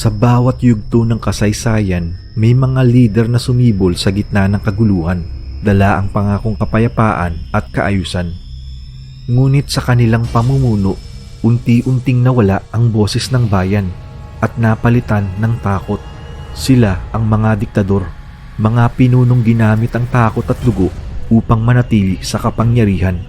Sa bawat yugto ng kasaysayan, may mga leader na sumibol sa gitna ng kaguluhan, dala ang pangakong kapayapaan at kaayusan. Ngunit sa kanilang pamumuno, unti-unting nawala ang boses ng bayan at napalitan ng takot. Sila ang mga diktador, mga pinunong ginamit ang takot at dugo upang manatili sa kapangyarihan.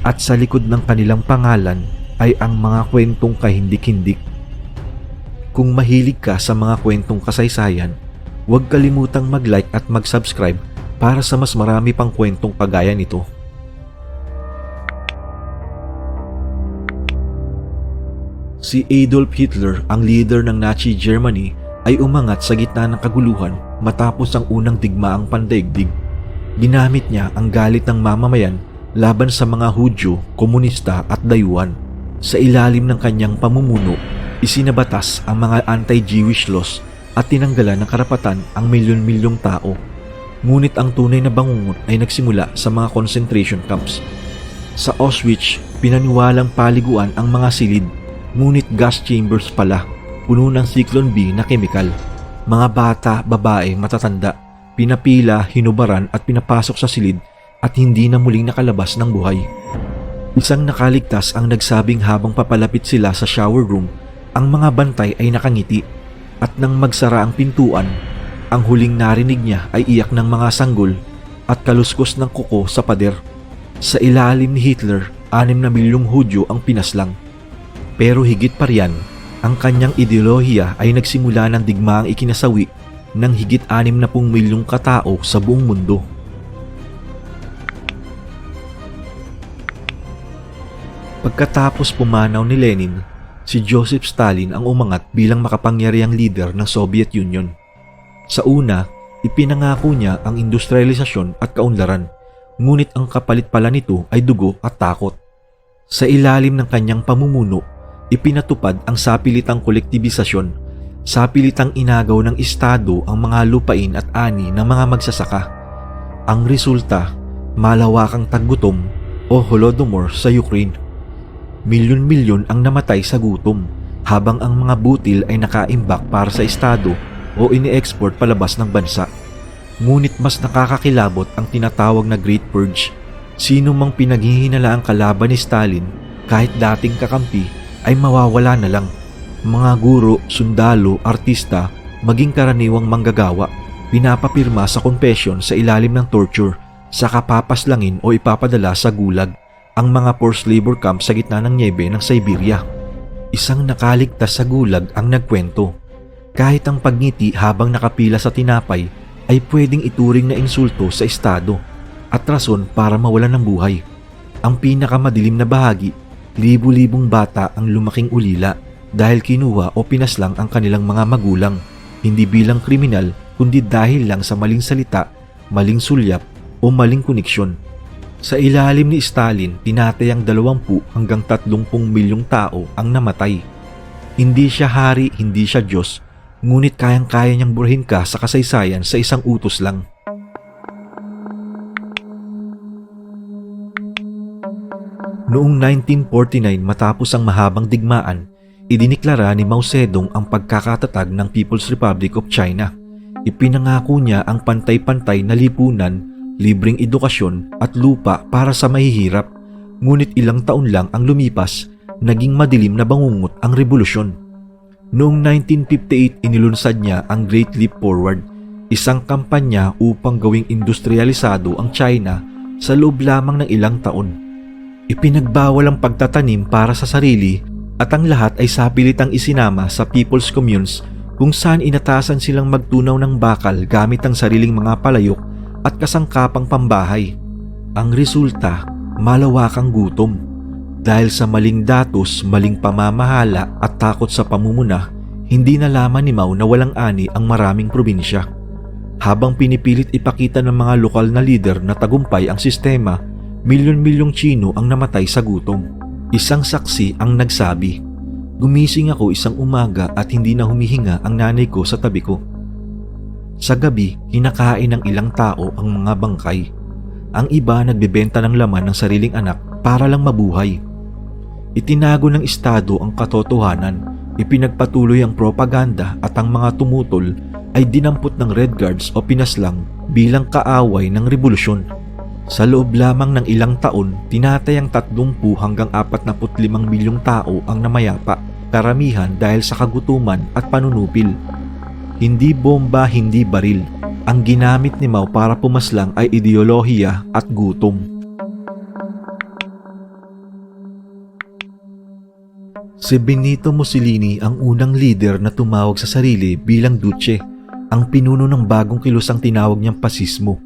At sa likod ng kanilang pangalan ay ang mga kwentong kahindik-hindik kung mahilig ka sa mga kwentong kasaysayan, huwag kalimutang mag-like at mag-subscribe para sa mas marami pang kwentong kagaya nito. Si Adolf Hitler, ang leader ng Nazi Germany, ay umangat sa gitna ng kaguluhan matapos ang unang digmaang pandaigdig. Ginamit niya ang galit ng mamamayan laban sa mga Hudyo, komunista at dayuhan. Sa ilalim ng kanyang pamumuno, isinabatas ang mga anti-Jewish laws at tinanggalan ng karapatan ang milyon-milyong tao. Ngunit ang tunay na bangungot ay nagsimula sa mga concentration camps. Sa Auschwitz, pinaniwalang paliguan ang mga silid, ngunit gas chambers pala, puno ng Cyclone B na kemikal. Mga bata, babae, matatanda, pinapila, hinubaran at pinapasok sa silid at hindi na muling nakalabas ng buhay. Isang nakaligtas ang nagsabing habang papalapit sila sa shower room ang mga bantay ay nakangiti at nang magsara ang pintuan, ang huling narinig niya ay iyak ng mga sanggol at kaluskos ng kuko sa pader. Sa ilalim ni Hitler, anim na milyong Hudyo ang pinaslang. Pero higit pa riyan, ang kanyang ideolohiya ay nagsimula ng digmaang ikinasawi ng higit anim na pung milyong katao sa buong mundo. Pagkatapos pumanaw ni Lenin, si Joseph Stalin ang umangat bilang makapangyarihang leader ng Soviet Union. Sa una, ipinangako niya ang industrialisasyon at kaunlaran, ngunit ang kapalit pala nito ay dugo at takot. Sa ilalim ng kanyang pamumuno, ipinatupad ang sapilitang kolektibisasyon, sapilitang inagaw ng Estado ang mga lupain at ani ng mga magsasaka. Ang resulta, malawakang taggutom o Holodomor sa Ukraine milyon-milyon ang namatay sa gutom habang ang mga butil ay nakaimbak para sa estado o ini-export palabas ng bansa. Ngunit mas nakakakilabot ang tinatawag na Great Purge. Sino mang pinaghihinala ang kalaban ni Stalin kahit dating kakampi ay mawawala na lang. Mga guro, sundalo, artista, maging karaniwang manggagawa, pinapapirma sa confession sa ilalim ng torture, sa kapapaslangin o ipapadala sa gulag ang mga forced labor camp sa gitna ng niebe ng Siberia. Isang nakaligtas sa gulag ang nagkwento. Kahit ang pagngiti habang nakapila sa tinapay ay pwedeng ituring na insulto sa Estado at rason para mawalan ng buhay. Ang pinakamadilim na bahagi, libu-libong bata ang lumaking ulila dahil kinuha o pinaslang ang kanilang mga magulang, hindi bilang kriminal kundi dahil lang sa maling salita, maling sulyap o maling koneksyon. Sa ilalim ni Stalin, tinatayang 20 hanggang 30 milyong tao ang namatay. Hindi siya hari, hindi siya Diyos, ngunit kayang-kaya niyang burhin ka sa kasaysayan sa isang utos lang. Noong 1949 matapos ang mahabang digmaan, idiniklara ni Mao Zedong ang pagkakatatag ng People's Republic of China. Ipinangako niya ang pantay-pantay na lipunan libreng edukasyon at lupa para sa mahihirap. Ngunit ilang taon lang ang lumipas, naging madilim na bangungot ang revolusyon. Noong 1958 inilunsad niya ang Great Leap Forward, isang kampanya upang gawing industrialisado ang China sa loob lamang ng ilang taon. Ipinagbawal ang pagtatanim para sa sarili at ang lahat ay sapilitang isinama sa people's communes kung saan inatasan silang magtunaw ng bakal gamit ang sariling mga palayok at kasangkapang pambahay. Ang resulta, malawakang gutom. Dahil sa maling datos, maling pamamahala at takot sa pamumuna, hindi nalaman ni Mao na walang ani ang maraming probinsya. Habang pinipilit ipakita ng mga lokal na lider na tagumpay ang sistema, milyon-milyong Chino ang namatay sa gutom. Isang saksi ang nagsabi, Gumising ako isang umaga at hindi na humihinga ang nanay ko sa tabi ko. Sa gabi, kinakain ng ilang tao ang mga bangkay. Ang iba nagbebenta ng laman ng sariling anak para lang mabuhay. Itinago ng Estado ang katotohanan ipinagpatuloy ang propaganda at ang mga tumutol ay dinampot ng Red Guards o pinaslang bilang kaaway ng revolusyon. Sa loob lamang ng ilang taon, tinatayang 30 hanggang 45 milyong tao ang namayapa, karamihan dahil sa kagutuman at panunupil. Hindi bomba, hindi baril. Ang ginamit ni Mao para pumaslang ay ideolohiya at gutom. Si Benito Mussolini ang unang leader na tumawag sa sarili bilang Duce, ang pinuno ng bagong kilusang tinawag niyang pasismo.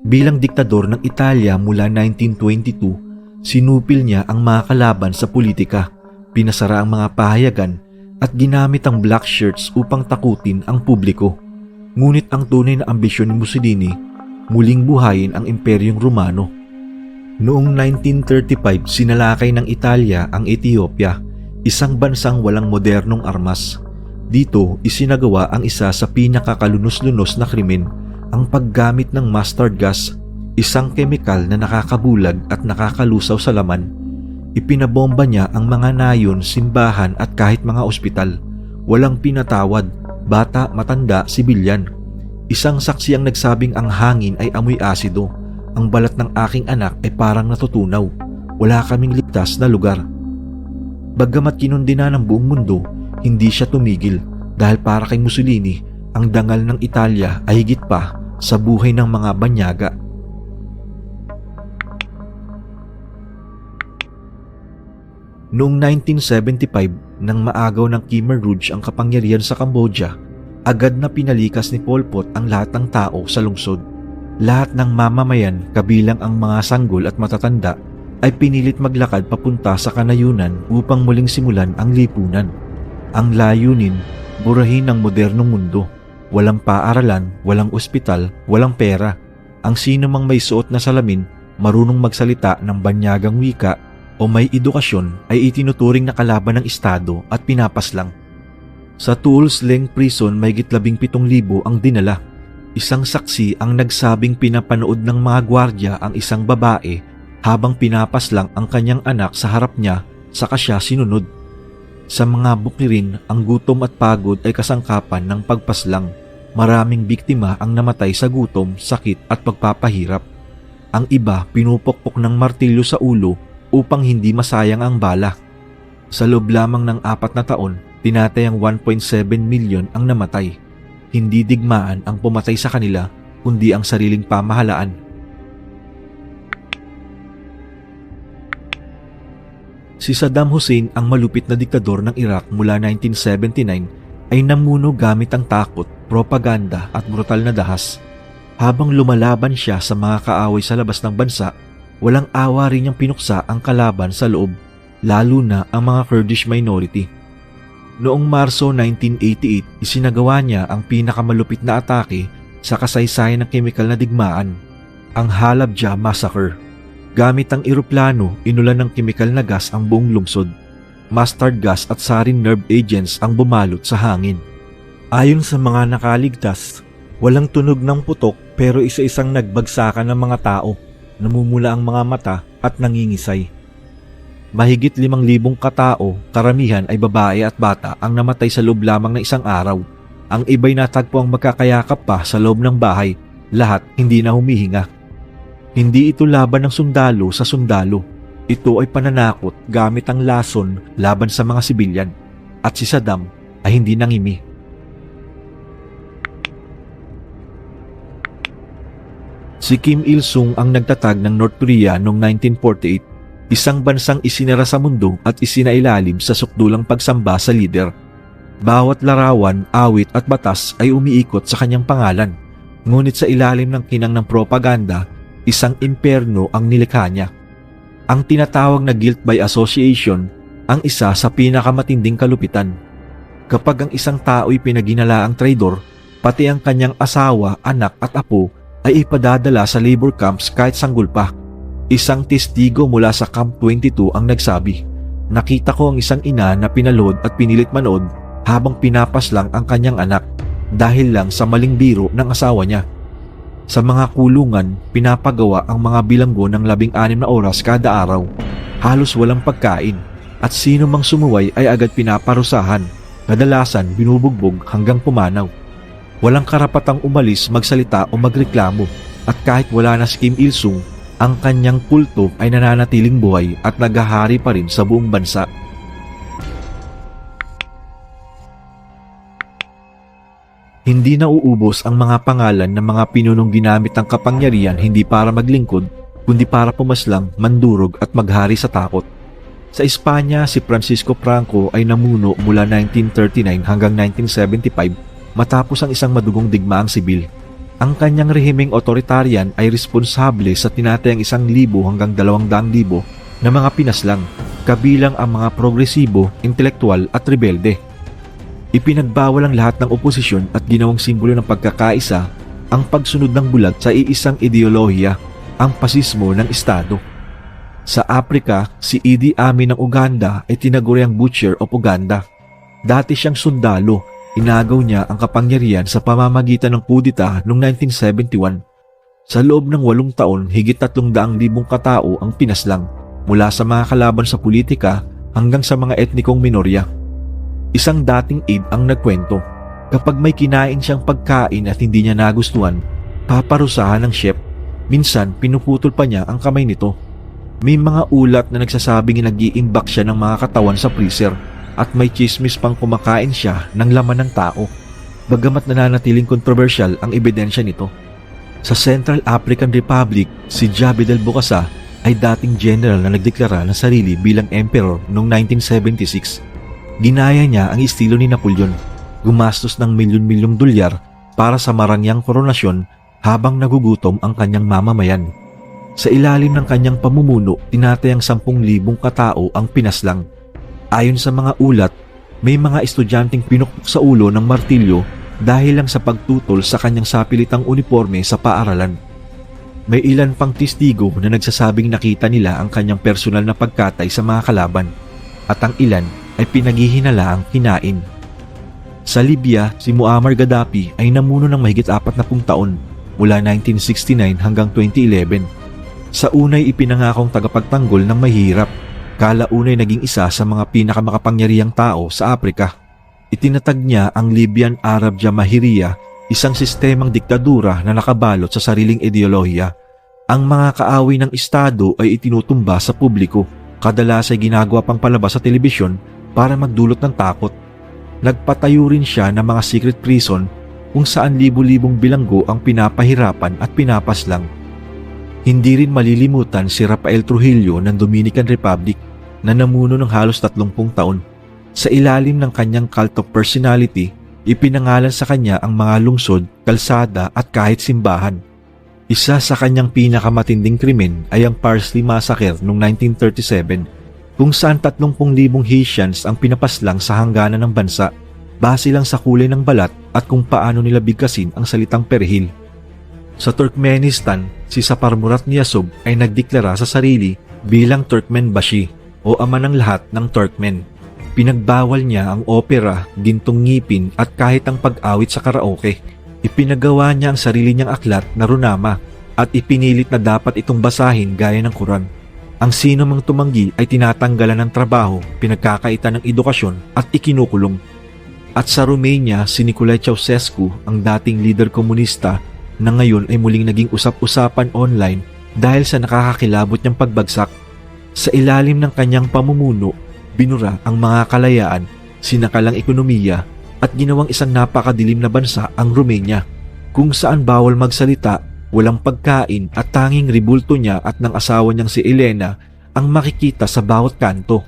Bilang diktador ng Italia mula 1922, sinupil niya ang mga kalaban sa politika, pinasara ang mga pahayagan at ginamit ang black shirts upang takutin ang publiko. Ngunit ang tunay na ambisyon ni Mussolini, muling buhayin ang Imperyong Romano. Noong 1935, sinalakay ng Italia ang Ethiopia, isang bansang walang modernong armas. Dito, isinagawa ang isa sa pinakakalunos-lunos na krimen ang paggamit ng mustard gas, isang kemikal na nakakabulag at nakakalusaw sa laman. Ipinabomba niya ang mga nayon, simbahan at kahit mga ospital. Walang pinatawad, bata, matanda, sibilyan. Isang saksi ang nagsabing ang hangin ay amoy asido. Ang balat ng aking anak ay parang natutunaw. Wala kaming ligtas na lugar. Bagamat kinundina ng buong mundo, hindi siya tumigil dahil para kay Mussolini, ang dangal ng Italia ay higit pa sa buhay ng mga banyaga. Noong 1975, nang maagaw ng Khmer Rouge ang kapangyarihan sa Cambodia, agad na pinalikas ni Pol Pot ang lahat ng tao sa lungsod. Lahat ng mamamayan, kabilang ang mga sanggol at matatanda, ay pinilit maglakad papunta sa kanayunan upang muling simulan ang lipunan. Ang layunin, burahin ang modernong mundo. Walang paaralan, walang ospital, walang pera. Ang sino mang may suot na salamin, marunong magsalita ng banyagang wika o may edukasyon ay itinuturing na kalaban ng Estado at pinapaslang. Sa Tools Leng Prison may gitlabing pitong libo ang dinala. Isang saksi ang nagsabing pinapanood ng mga gwardya ang isang babae habang pinapaslang ang kanyang anak sa harap niya saka siya sinunod. Sa mga bukirin, ang gutom at pagod ay kasangkapan ng pagpaslang. Maraming biktima ang namatay sa gutom, sakit at pagpapahirap. Ang iba pinupokpok ng martilyo sa ulo upang hindi masayang ang bala. Sa loob lamang ng apat na taon, tinatayang 1.7 milyon ang namatay. Hindi digmaan ang pumatay sa kanila, kundi ang sariling pamahalaan. Si Saddam Hussein ang malupit na diktador ng Iraq mula 1979 ay namuno gamit ang takot, propaganda at brutal na dahas. Habang lumalaban siya sa mga kaaway sa labas ng bansa, walang awa rin niyang pinuksa ang kalaban sa loob, lalo na ang mga Kurdish minority. Noong Marso 1988, isinagawa niya ang pinakamalupit na atake sa kasaysayan ng kemikal na digmaan, ang Halabja Massacre. Gamit ang eroplano, inulan ng kemikal na gas ang buong lungsod. Mustard gas at sarin nerve agents ang bumalot sa hangin. Ayon sa mga nakaligtas, walang tunog ng putok pero isa-isang nagbagsakan ng mga tao, namumula ang mga mata at nangingisay. Mahigit limang libong katao, karamihan ay babae at bata ang namatay sa loob lamang ng isang araw. Ang iba'y natagpo ang magkakayakap pa sa loob ng bahay, lahat hindi na humihinga. Hindi ito laban ng sundalo sa sundalo. Ito ay pananakot gamit ang lason laban sa mga sibilyan. At si Saddam ay hindi nangimi. Si Kim Il-sung ang nagtatag ng North Korea noong 1948, isang bansang isinara sa mundo at isinailalim sa sukdulang pagsamba sa lider. Bawat larawan, awit at batas ay umiikot sa kanyang pangalan. Ngunit sa ilalim ng kinang ng propaganda, isang imperno ang nilikha niya. Ang tinatawag na guilt by association ang isa sa pinakamatinding kalupitan. Kapag ang isang tao'y pinaginala ang traidor, pati ang kanyang asawa, anak at apo ay ipadadala sa labor camps kahit sanggol pa. Isang testigo mula sa Camp 22 ang nagsabi, Nakita ko ang isang ina na pinalod at pinilit manood habang pinapaslang ang kanyang anak dahil lang sa maling biro ng asawa niya. Sa mga kulungan, pinapagawa ang mga bilanggo ng labing anim na oras kada araw. Halos walang pagkain at sino mang sumuway ay agad pinaparusahan kadalasan binubugbog hanggang pumanaw. Walang karapatang umalis, magsalita o magreklamo at kahit wala na si Kim Il-sung, ang kanyang kulto ay nananatiling buhay at naghahari pa rin sa buong bansa. Hindi na uubos ang mga pangalan ng mga pinunong ginamit ng kapangyarihan hindi para maglingkod, kundi para pumaslang, mandurog at maghari sa takot. Sa Espanya, si Francisco Franco ay namuno mula 1939 hanggang 1975 matapos ang isang madugong digmaang sibil. Ang kanyang rehimeng otoritarian ay responsable sa tinatayang isang libo hanggang dalawang daang libo na mga pinaslang, kabilang ang mga progresibo, intelektual at rebelde. Ipinagbawal ang lahat ng oposisyon at ginawang simbolo ng pagkakaisa ang pagsunod ng bulag sa iisang ideolohiya, ang pasismo ng Estado. Sa Afrika, si Idi Amin ng Uganda ay tinaguriang Butcher of Uganda. Dati siyang sundalo, inagaw niya ang kapangyarihan sa pamamagitan ng kudita noong 1971. Sa loob ng walong taon, higit tatlong daang libong katao ang pinaslang mula sa mga kalaban sa politika hanggang sa mga etnikong minorya. Isang dating aide ang nagkwento, kapag may kinain siyang pagkain at hindi niya nagustuhan, paparusahan ng chef. Minsan, pinuputol pa niya ang kamay nito. May mga ulat na nagsasabing nag-iimbak siya ng mga katawan sa freezer at may chismis pang kumakain siya ng laman ng tao. Bagamat nananatiling kontrobersyal ang ebidensya nito. Sa Central African Republic, si Jabe del Bokassa ay dating general na nagdeklara ng sarili bilang emperor noong 1976. Ginaya niya ang estilo ni Napoleon, gumastos ng milyon-milyong dolyar para sa marangyang koronasyon habang nagugutom ang kanyang mamamayan. Sa ilalim ng kanyang pamumuno, tinatayang 10,000 katao ang pinaslang. Ayon sa mga ulat, may mga estudyanteng pinukpok sa ulo ng martilyo dahil lang sa pagtutol sa kanyang sapilitang uniforme sa paaralan. May ilan pang testigo na nagsasabing nakita nila ang kanyang personal na pagkatay sa mga kalaban at ang ilan ay pinaghihinalaang kinain. Sa Libya, si Muammar Gaddafi ay namuno ng mahigit apat na pung taon mula 1969 hanggang 2011. Sa unay ipinangakong tagapagtanggol ng mahirap, kalaunay naging isa sa mga pinakamakapangyarihang tao sa Afrika. Itinatag niya ang Libyan Arab Jamahiriya, isang sistemang diktadura na nakabalot sa sariling ideolohiya. Ang mga kaaway ng Estado ay itinutumba sa publiko, kadalas ay ginagawa pang palabas sa telebisyon para magdulot ng takot. Nagpatayo rin siya ng mga secret prison kung saan libu-libong bilanggo ang pinapahirapan at pinapaslang. Hindi rin malilimutan si Rafael Trujillo ng Dominican Republic na namuno ng halos 30 taon. Sa ilalim ng kanyang cult of personality, ipinangalan sa kanya ang mga lungsod, kalsada at kahit simbahan. Isa sa kanyang pinakamatinding krimen ay ang Parsley Massacre noong 1937 kung saan 30,000 Haitians ang pinapaslang sa hangganan ng bansa base lang sa kulay ng balat at kung paano nila bigkasin ang salitang perhil. Sa Turkmenistan, si Sapar Murat ay nagdeklara sa sarili bilang Turkmenbashi o ama ng lahat ng Turkmen. Pinagbawal niya ang opera, gintong ngipin at kahit ang pag-awit sa karaoke. Ipinagawa niya ang sarili niyang aklat na runama at ipinilit na dapat itong basahin gaya ng Quran. Ang sino mang tumanggi ay tinatanggalan ng trabaho, pinagkakaitan ng edukasyon at ikinukulong. At sa Romania, si Nicolae Ceausescu, ang dating leader komunista na ngayon ay muling naging usap-usapan online dahil sa nakakakilabot niyang pagbagsak. Sa ilalim ng kanyang pamumuno, binura ang mga kalayaan, sinakalang ekonomiya at ginawang isang napakadilim na bansa ang Romania kung saan bawal magsalita, walang pagkain at tanging ribulto niya at ng asawa niyang si Elena ang makikita sa bawat kanto.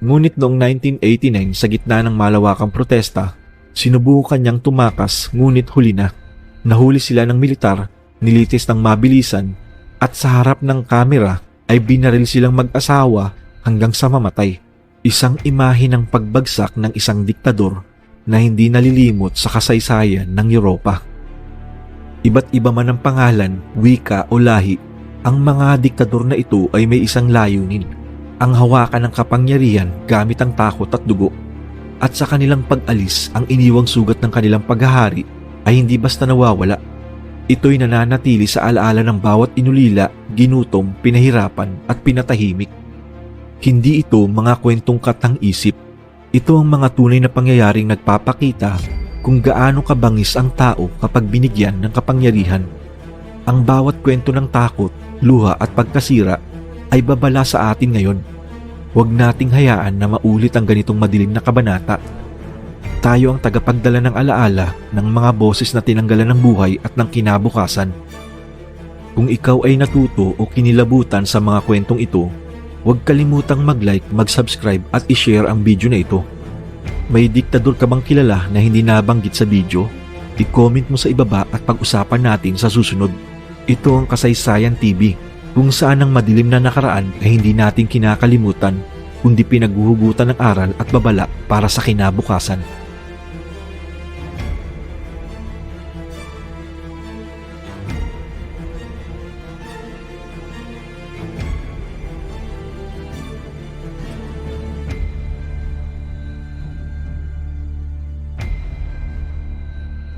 Ngunit noong 1989 sa gitna ng malawakang protesta, sinubukan niyang tumakas ngunit huli na. Nahuli sila ng militar, nilitis ng mabilisan at sa harap ng kamera ay binaril silang mag-asawa hanggang sa mamatay. Isang imahe ng pagbagsak ng isang diktador na hindi nalilimot sa kasaysayan ng Europa. Iba't iba man ang pangalan, wika o lahi, ang mga diktador na ito ay may isang layunin, ang hawakan ng kapangyarihan gamit ang takot at dugo. At sa kanilang pag-alis, ang iniwang sugat ng kanilang paghahari ay hindi basta nawawala. Ito'y nananatili sa alaala ng bawat inulila, ginutom, pinahirapan at pinatahimik. Hindi ito mga kwentong katang isip. Ito ang mga tunay na pangyayaring nagpapakita kung gaano kabangis ang tao kapag binigyan ng kapangyarihan. Ang bawat kwento ng takot, luha at pagkasira ay babala sa atin ngayon. Huwag nating hayaan na maulit ang ganitong madilim na kabanata. Tayo ang tagapagdala ng alaala ng mga boses na tinanggalan ng buhay at ng kinabukasan. Kung ikaw ay natuto o kinilabutan sa mga kwentong ito, huwag kalimutang mag-like, mag-subscribe at i-share ang video na ito. May diktador ka bang kilala na hindi nabanggit sa video? I-comment mo sa ibaba at pag-usapan natin sa susunod. Ito ang Kasaysayan TV, kung saan ang madilim na nakaraan ay hindi natin kinakalimutan, kundi pinaghuhugutan ng aral at babala para sa kinabukasan.